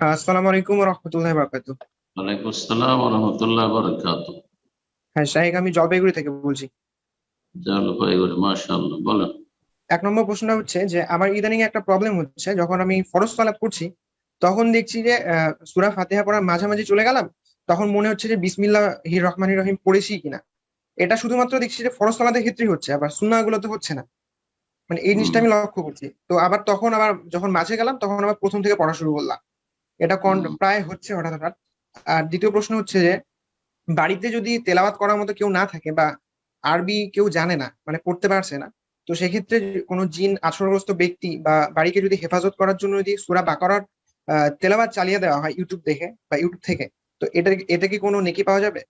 আসসালামু আলাইকুম রহমতুল্লাহ বারাকাতু। ওয়ালাইকুম আসসালাম রহমতুল্লাহ বারাকাত। হ্যাঁ শাহেক আমি জলপাইগুড়ি থেকে বলছি। জলপাইগুড়ি মাশাআল্লাহ বলেন। এক নম্বর প্রশ্নটা হচ্ছে যে আমার ইদানিং একটা প্রবলেম হচ্ছে যখন আমি ফরজ সালাত করছি তখন দেখছি যে সূরা ফাতিহা পড়ার মাঝামাঝি চলে গেলাম তখন মনে হচ্ছে যে বিসমিল্লাহ হির রহমান রহিম পড়েছি কিনা। এটা শুধুমাত্র দেখছি যে ফরজ সালাতের ক্ষেত্রেই হচ্ছে আবার সুন্নাহ গুলোতে হচ্ছে না। মানে এই জিনিসটা আমি লক্ষ্য করছি। তো আবার তখন আবার যখন মাঝে গেলাম তখন আবার প্রথম থেকে পড়া শুরু করলাম। এটা। প্রায় হচ্ছে হঠাৎ হঠাৎ আর দ্বিতীয় প্রশ্ন হচ্ছে যে বাড়িতে যদি তেলাওয়াত করার মতো কেউ না থাকে বা আরবি কেউ জানে না মানে পড়তে পারছে না তো সেক্ষেত্রে কোনো জিন আশ্রয়গ্রস্ত ব্যক্তি বা বাড়িকে যদি হেফাজত করার জন্য যদি সুরা বাকারার আহ, তেলাওয়াত চালিয়ে দেওয়া হয় ইউটিউব দেখে বা ইউটিউব থেকে তো এটা এটা কি কোনো নেকি পাওয়া যাবে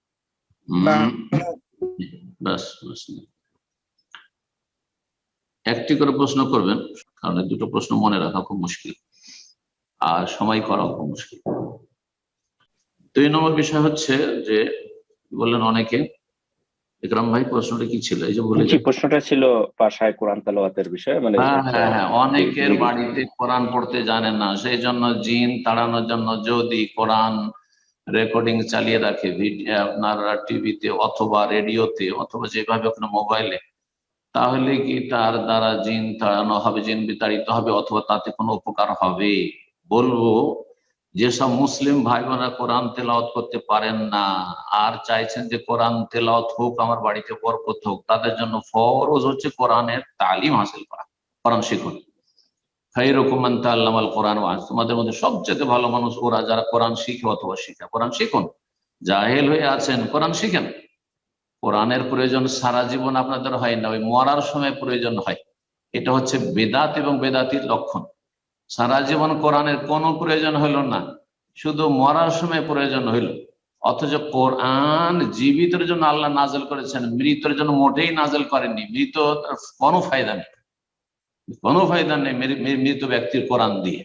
বা। একটি করে প্রশ্ন করবেন কারণ দুটো প্রশ্ন মনে রাখা খুব মুশকিল আর সময় করা খুব মুশকিল। দুই নম্বর বিষয় হচ্ছে যে বললেন অনেকে ইকরাম ভাই প্রশ্নটা কি ছিল? এই যে বলে প্রশ্নটা ছিল বাসায় কোরআন তেলাওয়াতের বিষয়ে মানে হ্যাঁ হ্যাঁ হ্যাঁ অনেকের বাড়িতে কোরআন পড়তে জানেন না সেই জন্য জিন তাড়ানোর জন্য যদি কোরআন রেকর্ডিং চালিয়ে রাখে ভিডিও আপনার টিভিতে অথবা রেডিওতে অথবা যেভাবে আপনার মোবাইলে তাহলে কি তার দ্বারা জিন তাড়ানো হবে জিন বিতাড়িত হবে অথবা তাতে কোনো উপকার হবে? বলব, যেসব মুসলিম ভাই বোনেরা কোরআন তেলাওত করতে পারেন না, আর চাইছেন যে কোরআন তেলাওয়াত হোক, আমার বাড়িতে বরকত হোক, তাদের জন্য ফরজ হচ্ছে কোরআনের তালিম হাসিল করা, কোরআন শিখুন। খাইরুকুম মান তাআল্লামাল কোরআন ওয়া তোমাদের মধ্যে সবচেয়ে ভালো মানুষ ওরা যারা কোরআন শিখে অথবা শিখে, কোরআন শিখুন। জাহেল হয়ে আছেন, কোরআন শিখেন। কোরআনের প্রয়োজন সারা জীবন আপনাদের হয় না, ওই মরার সময় প্রয়োজন হয়। এটা হচ্ছে বেদাত এবং বেদাতির লক্ষণ। সারা জীবন কোরআনের কোনো প্রয়োজন হইল না, শুধু মরার সময় প্রয়োজন হইল। অথচ কোরআন জীবিতের জন্য আল্লাহ নাজেল করেছেন মৃতের জন্য মোটেই নাজেল করেননি। মৃত কোনো ফায়দা নেই। কোনো ফায়দা নেই মৃত ব্যক্তির কোরআন দিয়ে।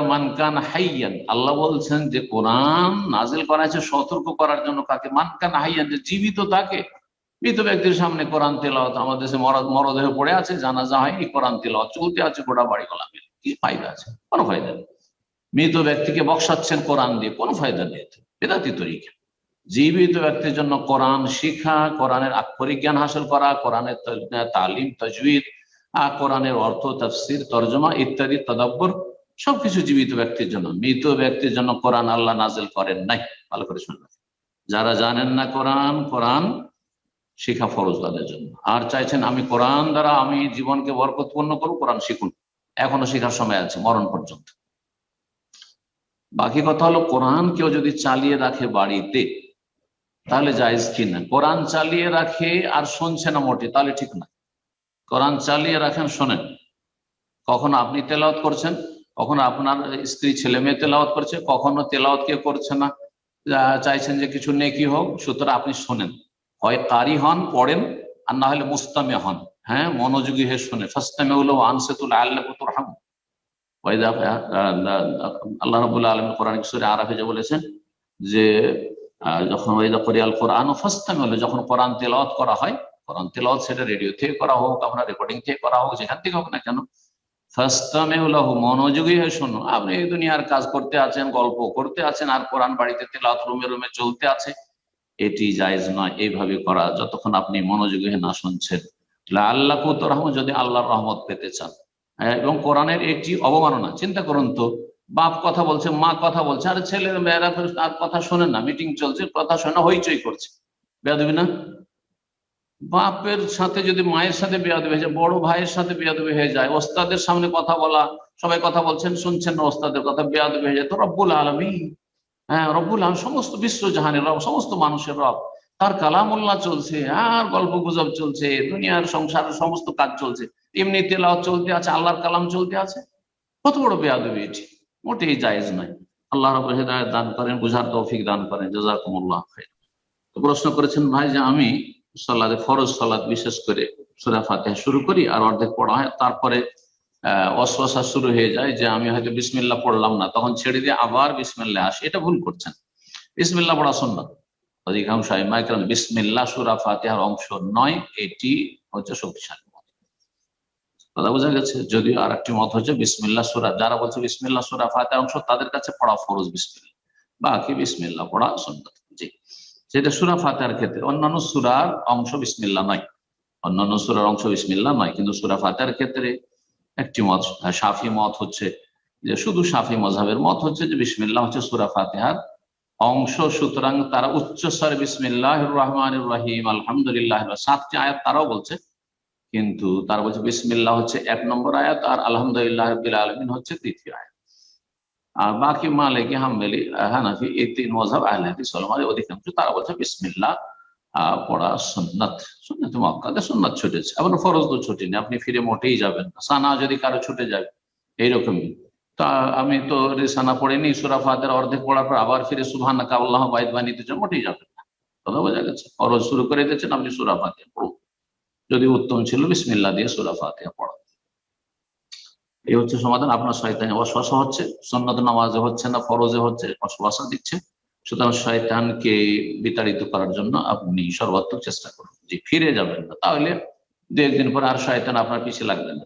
মানকান হাইয়ান। আল্লাহ বলছেন যে কোরআন নাজিল করা সতর্ক করার জন্য কাকে? মানকান হাইয়ান, যে জীবিত তাকে। মৃত ব্যক্তির সামনে কোরআন তেলাওয়াত, আমাদের দেশে মর- মরদেহ পড়ে আছে, জানাজা হয়নি, কোরআন তেলাওয়াত চলতে আছে, গোটা বাড়ি গলা কি ফায়দা আছে? কোনো ফায়দা নেই। মৃত ব্যক্তিকে বক্সাচ্ছেন, কোরআন দিয়ে কোনো ফায়দা নেই। বেদাতি তরিকা। জীবিত ব্যক্তির জন্য কোরআন শিখা কোরআনের আক্ষরিক জ্ঞান হাসিল করা, কোরআনের তালিম তজবিদ কোরআনের অর্থ, তাফসির, তর্জমা ইত্যাদি তদাব্বর সবকিছু জীবিত ব্যক্তির জন্য। মৃত ব্যক্তির জন্য কোরআন আল্লাহ নাজিল করেন নাই। ভালো করে শুনবেন যারা জানেন না কোরআন কোরআন শিখা ফরজ তাদের জন্য। আর চাইছেন আমি কোরআন দ্বারা আমি জীবনকে বরকতপূর্ণ করব কোরআন শিখুন। এখনও শেখার সময় আছে, মরণ পর্যন্ত। বাকি কথা হলো কোরআন কেউ যদি চালিয়ে রাখে বাড়িতে, তাহলে জায়েজ কিনা কোরআন চালিয়ে রাখে আর শুনছে না মোটে, তাহলে ঠিক না। কোরআন চালিয়ে রাখেন, শোনেন। কখনো আপনি তেলাওয়াত করছেন, কখনো আপনার স্ত্রী ছেলে মেয়ে তেলাওয়াত করছে, কখনো তেলাওয়াত কেউ করছে না। চাইছেন যে কিছু নেকি হোক, সুতরাং আপনি শোনেন। হয় কারি হন, পড়েন, আর না হলে মুস্তামে হন। হ্যাঁ মনোযোগী হয়ে শুনে। ফাস্তামে হলো আনসেতুল আল্লাহ হাম। ওয়াইদা আল্লাহ রাবুল্লাহ আলম কোরআন সুরে আরাফে যে বলেছেন যে যখন ওয়াইদা করিয়াল কোরআন ও ফাস্তামে হলো যখন কোরআন তেলাওয়াত করা হয়, কোরআন তেলাওয়াত সেটা রেডিও থেকে করা হোক আপনার রেকর্ডিং থেকে করা হোক, যেখান থেকে হোক না কেন ফাস্তামেউলাহু মনোযোগী হয়ে শোনো। আপনি এই দুনিয়ার কাজ করতে আছেন, গল্প করতে আছেন, আর কোরআন বাড়িতে তেলাওয়াত রুমে রুমে চলতে আছে, এটি জায়েজ নয়। এইভাবে করা, যতক্ষণ আপনি মনোযোগী হয়ে না শুনছেন। আল্লাহ রহমত যদি আল্লাহর রহমত পেতে চান। হ্যাঁ, এবং কোরআনের একটি অবমাননা চিন্তা করুন তো। বাপ কথা বলছে মা কথা বলছে আর ছেলে মেয়েরা আর কথা শোনে না মিটিং চলছে কথা শোনে হইচই করছে। বেয়াদবি না? বাপের সাথে যদি মায়ের সাথে বেয়াদবি হয়ে যায় বড় ভাইয়ের সাথে বেয়াদবি হয়ে যায় ওস্তাদের সামনে কথা বলা সবাই কথা বলছেন শুনছেন না ওস্তাদের কথা বেয়াদবি হয়ে যায় তো রব্বুল আলমী হ্যাঁ রব্বুল আলম সমস্ত বিশ্ব জাহানের রব সমস্ত মানুষের রব। তার কালামুল্লাহ চলছে, আর গল্প গুজব চলছে, দুনিয়ার সংসারের সমস্ত কাজ চলছে। এমনি তেলাওয়াত চলতে আছে, আল্লাহর কালাম চলতে আছে। কত বড় বেয়াদবি এটি। মোটেই জায়েজ নয়। আল্লাহ রব হেদায়ত দান করেন, বুঝার তৌফিক দান করেন। জাজাকুমুল্লাহ তো প্রশ্ন করেছেন, ভাই, যে আমি সালাদে ফরজ সালাদ বিশেষ করে সুরা ফাতিহা শুরু করি আর অর্ধেক পড়া হয়, তারপরে অশ্বাসা শুরু হয়ে যায় যে আমি হয়তো বিসমিল্লা পড়লাম না, তখন ছেড়ে দিয়ে আবার বিসমিল্লা আসি, এটা ভুল করছেন। বিসমিল্লা পড়া সুন্নাত। অধিকাংশ বিসমিল্লাহ সুরা ফাতিহার অংশ নয়, এটি হচ্ছে শক্তিশালী মত। কথা বোঝা গেছে? যদিও আর একটি মত হচ্ছে বিসমিল্লা সুরা। যারা বলছে বিসমিল্লা সুরা ফাতে অংশ, তাদের কাছে পড়া ফরজ বিসমিল্লা বাকি বিসমিল্লা পড়া সুন্নত। জি। সেটা সুরা ফাতেহার ক্ষেত্রে। অন্যান্য সুরার অংশ বিসমিল্লা নয়। অন্যান্য সুরার অংশ বিসমিল্লা নয়, কিন্তু সুরা ফাতেহার ক্ষেত্রে একটি মত সাফি মত হচ্ছে যে, শুধু সাফি মজাবের মত হচ্ছে যে, বিসমিল্লাহ হচ্ছে সুরা ফাতেহার অংশ, সুতরাং তারা উচ্চ স্বরে বিসমিল্লাহ রহমান রাহিম আলহামদুলিল্লাহ সাতটি আয়াত তারাও বলছে, কিন্তু তারা বলছে বিসমিল্লাহ হচ্ছে এক নম্বর আয়াত আর আলহামদুলিল্লাহ আলমিন হচ্ছে তৃতীয় আয়াত। আর বাকি মালিকি, হাম্বেলি, হানাফি, এই তিন মজাব আহলে হাদিস অধিকাংশ তারা বলছে বিসমিল্লাহ পড়া সুন্নাত। সুন্নাত মক্কাতে সুন্নাত ছুটেছে। আবার ফরজ তো ছুটিনি, আপনি ফিরে মোটেই যাবেন না। সানা যদি কারও ছুটে যাবে এইরকমই। তা আমি তো রেসানা পড়িনি, সুরা ফাতের অর্ধেক পড়ার পর আবার ফিরে সুবহান আল্লাহ বাইদ বানিতে চান মোটেই যাবেন না। কথা বোঝা গেছে? ফরজ শুরু করে দিয়েছেন, আপনি সুরা ফাতে পড়ুন। যদি উত্তম ছিল, বিসমিল্লাহ দিয়ে সুরা ফাতিহা পড়া এই হচ্ছে সমাধান, আপনার শয়তান ওয়াসওয়াসা হচ্ছে সন্ন্যত নামাজে হচ্ছে না, ফরজে হচ্ছে ওয়াসওয়াসা দিচ্ছে। সুতরাং শয়তানকে বিতাড়িত করার জন্য আপনি সর্বাত্মক চেষ্টা করুন। যে ফিরে যাবেন না, তাহলে দু একদিন পর আর শয়তান আপনার পিছিয়ে লাগবে না।